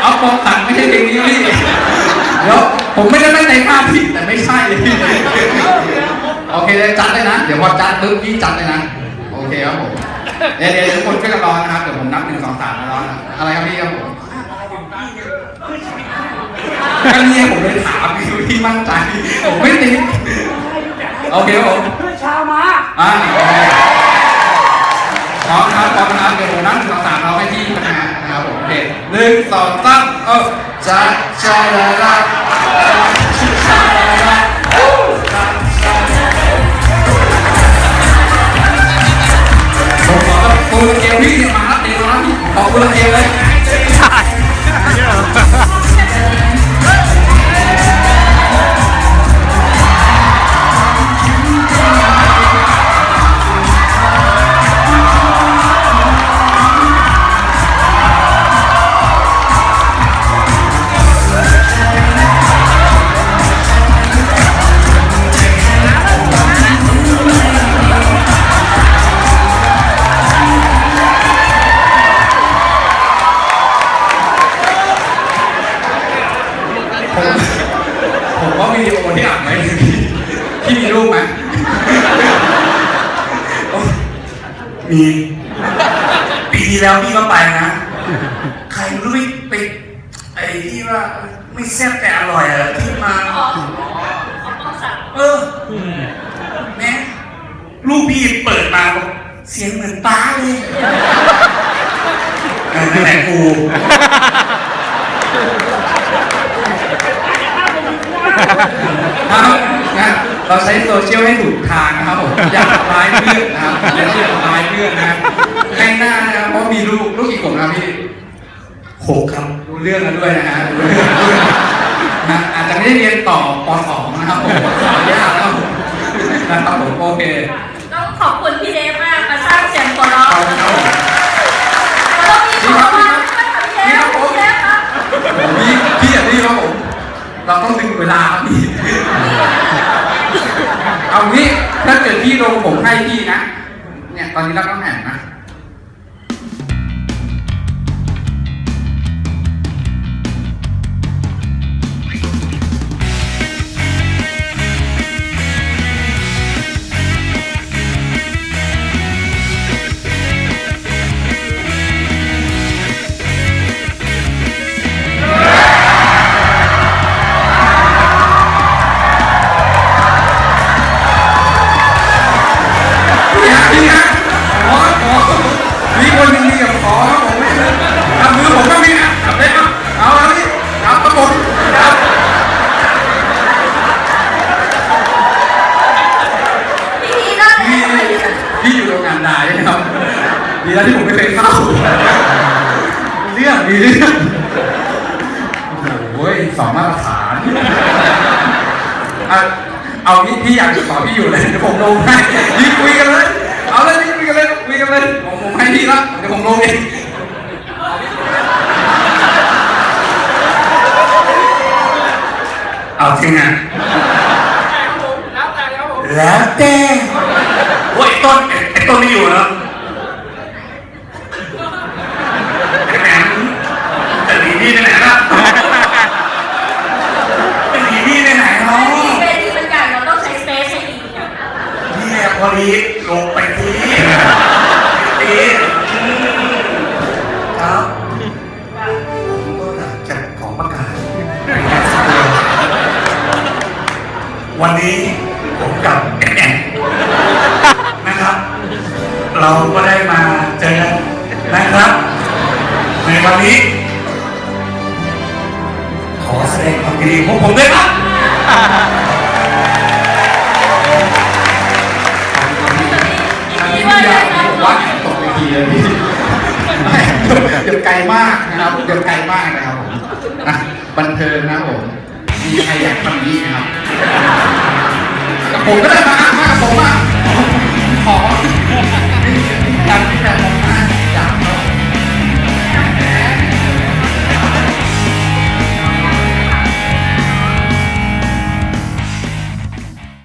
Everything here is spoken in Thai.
เอาปองตังไม่ใช่เพลงนี้พี่เดี๋ยวผมไม่ได้ตั้งใจฆ่าพี่แต่ไม่ใช่พี่โอเคเลยจัดเลยนะ เดี๋ยวพอจัดปุ๊บพี่จัดเลยนะโอเคครับผมเดี๋ยวเดี๋ยวทุกคนช่วยกันรอนะครับเดี๋ยวผมนับหนึ่งสองสามแล้วรอนะอะไรครับพี่ครับผมก็เนี่ยผมเลยถามพี่พี่มั่นใจผมไม่ติดโอเคครับผมเพื่อชาวมาอ่าโอเคพร้อมครับพร้อมนะครับเดี๋ยวผมนับหนึ่งสองสามเราให้ที่ หนึ่งสองสามเออจ้าจ้าลาลาจ้าลาลาผมขอตัวเกมพี่เนี่ยมาแล้วเดี๋ยวนะพี่ขอตัวเกมเลย ผมผมว่าวิดีโอที่อัดไว้พี่มีรูปไหมมีปีที่แล้วพี่ก็ไปนะ ใครรู้ไปไปไอ้ที่ว่าไม่แซ่บแต่อร่อยอะที่มาเออแม่ลูกพี่เปิดมาบอกเสียงเหมือนป้าเลยเออนั่นแหละกู ครับนะเราใช้โซเชียลให้ถูกทางนะครับผมอย่าทำร้ายเพื่อนนะครับอย่าที่ทำร้ายเพื่อนนะให้หน้านะครับเพราะมีลูกลูกกี่คนครับพี่หกครับรู้เรื่องแล้วด้วยนะฮะรู้เรื่องด้วยนะอาจจะไม่ได้เรียนต่อป .2 นะครับผมขอนุญาตนะครับผมนะครับผมโอเค ต้องขอบคุณพี่เดฟ เราต้องดึงเวลาครับพี่เอางี้ถ้าเกิดพี่ลงผมให้พี่นะ เนี่ยตอนนี้รับน้ำแห่งนะ แล้วที่ผมไม่เคยเข้าเรื่องมีเรื่องโอ้โหสองมาตรฐานเอาเอาพี่พี่อยากติดต่อพี่อยู่เลยเดี๋ยวผมลงให้พี่คุยกันเลยเอาเลยพี่คุยกันเลยคุยกันเลยผมผมให้พี่ละเดี๋ยวผมลงเองเอาจริงอะแล้วแต่แล้วผมแล้วแต่โอ้ยไอ้ต้นไอ้ไอ้ต้นไม่อยู่แล้วไอ้แหมมจะหนีพี่ไปไหนล่ะจะหนีพี่ไปไหนเนาะ พี่เวทีมันใหญ่เราต้องใช้สเปซให้ดีอะ พี่ แอบพอดีลงไปทีทีครับผมก็อยากจะขอประกาศวันนี้ผมกับแอนแอนนะครับ เราก็ได้มาเจอกันนะครับ ในวันนี้ ขอแสดงความยินดีของผมด้วยครับ ไกลมากนะครับเดินไกลมากนะครับผมบันเทิงนะผมมีใครอยากทำนี้ครับกับผมก็ได้มาอ้มากผมอะขอการที่จะนี้าอยาก